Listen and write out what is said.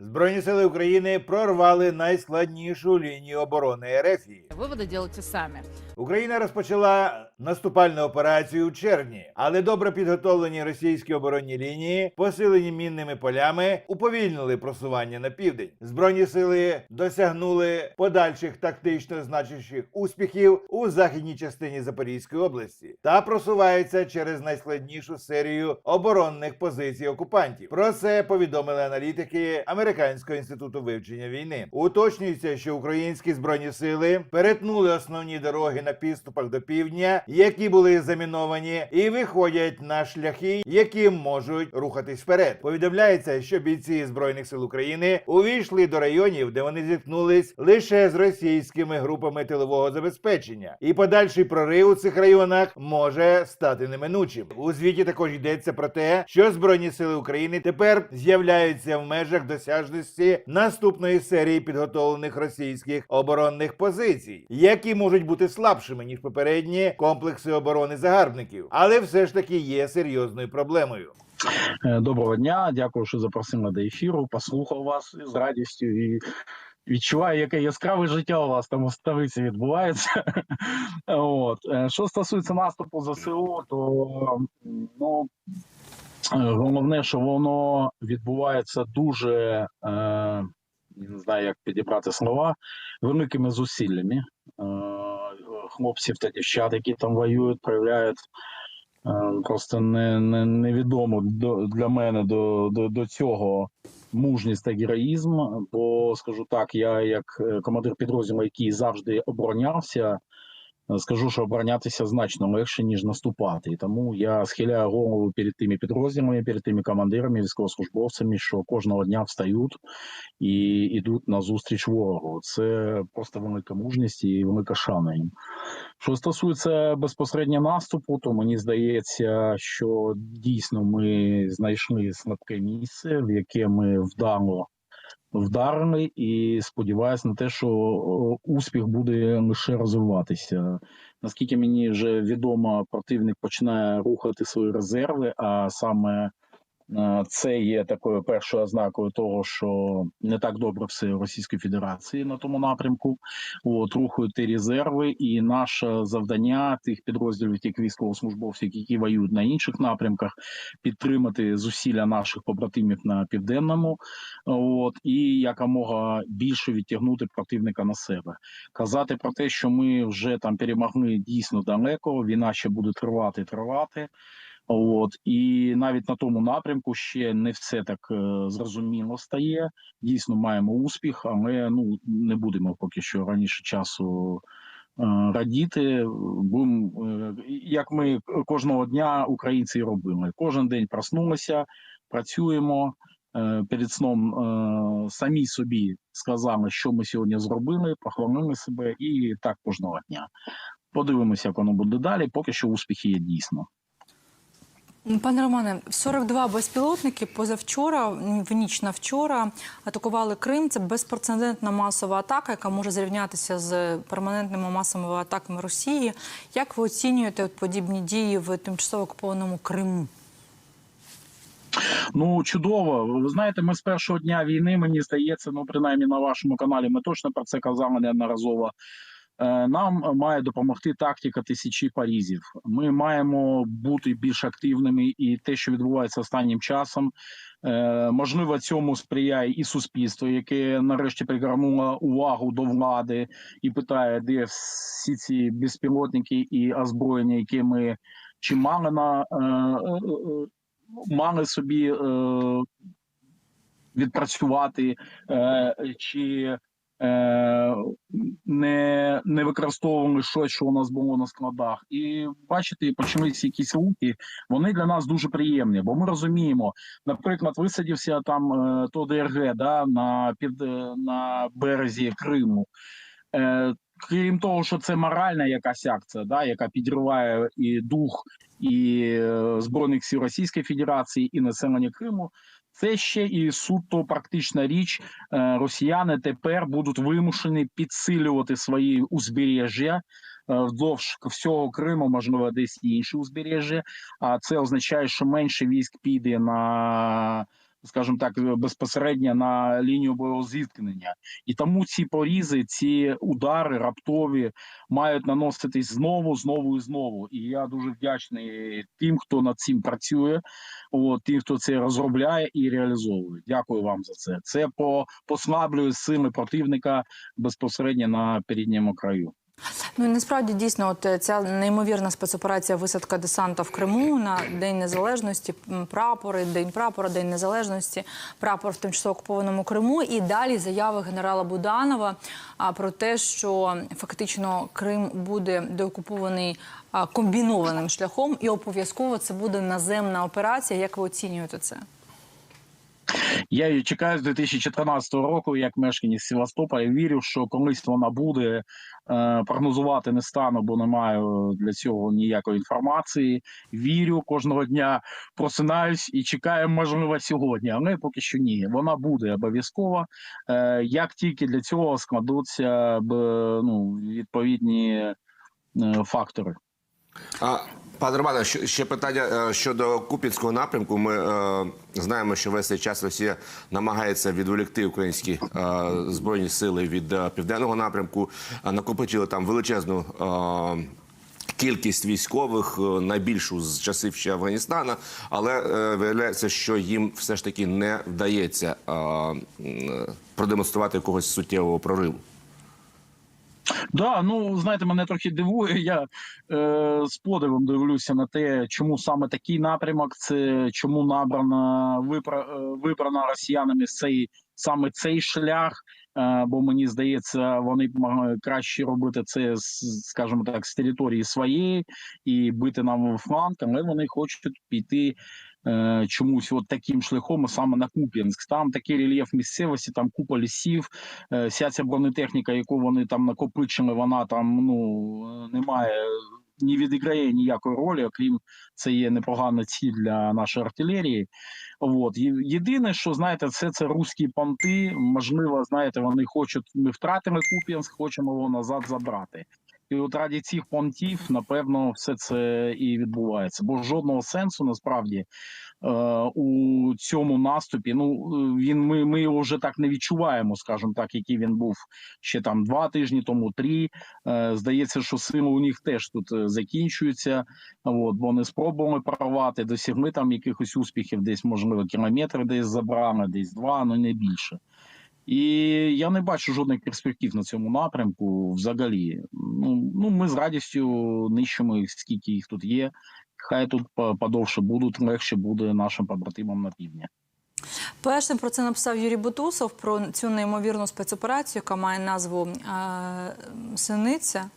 Збройні сили України прорвали найскладнішу лінію оборони Ерефії. Выводы делайте сами. Україна розпочала наступальну операцію у червні, але добре підготовлені російські оборонні лінії, посилені мінними полями, уповільнили просування на південь. Збройні сили досягнули подальших тактично значущих успіхів у західній частині Запорізької області та просуваються через найскладнішу серію оборонних позицій окупантів. Про це повідомили аналітики Американського інституту вивчення війни. Уточнюється, що українські збройні сили перетнули основні дороги на підступах до півдня, які були заміновані, і виходять на шляхи, які можуть рухатись вперед. Повідомляється, що бійці збройних сил України увійшли до районів, де вони зіткнулись лише з російськими групами тилового забезпечення, і подальший прорив у цих районах може стати неминучим. У звіті також йдеться про те, що збройні сили України тепер з'являються в межах досяжності наступної серії підготовлених російських оборонних позицій, які можуть бути слабшими ніж попередні комплекси оборони загарбників, але все ж таки є серйозною проблемою. Е, Доброго дня, дякую, що запросили до ефіру. Послухав вас з радістю і відчуваю, яке яскраве життя у вас там у столиці відбувається. От. Е, Що стосується наступу ЗСУ, то ну, головне, що воно відбувається дуже, е, не знаю, як підібрати слова, великими зусиллями. Е, Хлопців та дівчат, які там воюють, проявляють Е, Просто не, не, невідомо до, для мене до, до, до цього мужність та героїзм. Бо скажу так, я як е, командир підрозділу, який завжди оборонявся, скажу, що оборонятися значно легше, ніж наступати. І тому я схиляю голову перед тими підрозділами, перед тими командирами, військовослужбовцями, що кожного дня встають і йдуть на зустріч ворогу. Це просто велика мужність і велика шана їм. Що стосується безпосередньо наступу, то мені здається, що дійсно ми знайшли слабке місце, в яке ми вдало вдарили, і сподіваюся на те, що успіх буде лише розвиватися. Наскільки мені вже відомо, противник починає рухати свої резерви, а саме е, це є такою першою ознакою того, що не так добре все Російської Федерації на тому напрямку. От рухають ті резерви, і наше завдання тих підрозділів, тих військовослужбовців, які воюють на інших напрямках, підтримати зусилля наших побратимів на південному, от і якомога більше відтягнути противника на себе. Казати про те, що ми вже там перемогли дійсно далеко. Війна ще буде тривати, тривати. От і навіть на тому напрямку ще не все так е, зрозуміло стає. Дійсно, маємо успіх, але ну не будемо поки що раніше часу е, радіти. Будемо, е, як ми кожного дня українці робили. Кожен день проснулися, працюємо. Перед сном самі собі сказали, що ми сьогодні зробили, похвалили себе, і так кожного дня. Подивимося, як воно буде далі. Поки що успіхи є дійсно. Пане Романе, 42 безпілотники позавчора, в ніч на вчора, атакували Крим. Це безпрецедентна масова атака, яка може зрівнятися з перманентними масовими атаками Росії. Як ви оцінюєте подібні дії в тимчасово окупованому Криму? Ну чудово. Ви знаєте, ми з першого дня війни, мені здається, ну принаймні на вашому каналі, ми точно про це казали неодноразово. Е, Нам має допомогти тактика тисячі парізів. Ми маємо бути більш активними, і те, що відбувається останнім часом, е, можливо, цьому сприяє і суспільство, яке нарешті пригорнуло увагу до влади і питає, де всі ці безпілотники і озброєння, які ми чи мали на е, мали собі відпрацювати, чи не, використовували щось, що у нас було на складах. І бачите, почалися якісь рухи. Вони для нас дуже приємні, бо ми розуміємо, наприклад, висадився там е, то ДРГ да, на, під, е, на березі Криму. Е, Крім того, що це моральна якась акція, да, яка підриває і дух і збройних сил Російської Федерації, і населення Криму. Це ще і суто практична річ. Е, Росіяни тепер будуть вимушені підсилювати свої узбережжя е, вздовж всього Криму, можливо, десь інші узбережжя. А це означає, що менше військ піде на скажімо так, безпосередньо на лінію бойового зіткнення. І тому ці порізи, ці удари раптові мають наноситись знову, знову і знову. І я дуже вдячний тим, хто над цим працює, от, тим, хто це розробляє і реалізовує. Дякую вам за це. Це по послаблює сили противника безпосередньо на передньому краю. Ну насправді дійсно, от е, ця неймовірна спецоперація висадка десанта в Криму на День Незалежності, прапори, День прапора, День Незалежності, прапор в тимчасово окупованому Криму. І далі заяви генерала Буданова про те, що фактично Крим буде деокупований комбінованим шляхом, і обов'язково це буде наземна операція. Як ви оцінюєте це? Я її чекаю з 2014 року, як мешканець Севастополя. Вірю, що колись вона буде. Е, прогнозувати не стану, бо не маю для цього ніякої інформації. Вірю кожного дня, просинаюсь і чекаю, можливо, сьогодні. Але поки що ні. Вона буде обов'язково. Е, як тільки для цього складуться ну, відповідні е, фактори. А, пане Романе, ще, питання е, щодо Купінського напрямку. Ми е, знаємо, що весь цей час Росія намагається відволікти українські е, збройні сили від е, південного напрямку. Е, накопичили там величезну. Е, Кількість військових е, найбільшу з часів ще Афганістана, але е, виявляється, що їм все ж таки не вдається е, продемонструвати якогось суттєвого прориву. Да, ну знаєте, мене трохи дивує. Я е, з подивом дивлюся на те, чому саме такий напрямок, це чому набрана вибра, е, вибрана росіянами цей саме цей шлях. Е, бо мені здається, вони краще робити це скажімо так, з території своєї і бити нам в фланг, але вони хочуть піти. Е, Чомусь от таким шляхом, саме на Куп'янськ. Там такий рельєф місцевості, там купа лісів, е, вся ця бронетехніка, яку вони там накопичили, вона там ну е, не відіграє ніякої ролі, окрім це є непогана ціль для нашої артилерії. От єдине, що знаєте, це це руські понти. Можливо, знаєте, вони хочуть. Ми втратили Куп'янськ, хочемо його назад забрати. І от раді цих понтів, напевно, все це і відбувається. Бо жодного сенсу насправді е, у цьому наступі. Ну він ми, ми його вже так не відчуваємо, скажімо так, який він був ще там два тижні тому, три. Е, здається, що сили у них теж тут е, закінчуються. От, вони спробували прорвати, досягли там якихось успіхів, десь можливо кілометри десь забрали, десь два, ну не більше. І я не бачу жодних перспектив на цьому напрямку взагалі. Ну, ну ми з радістю нищимо їх, скільки їх тут є. Хай тут подовше будуть, легше буде нашим побратимам на півдні. Першим про це написав Юрій Бутусов про цю неймовірну спецоперацію, яка має назву е, Синиця.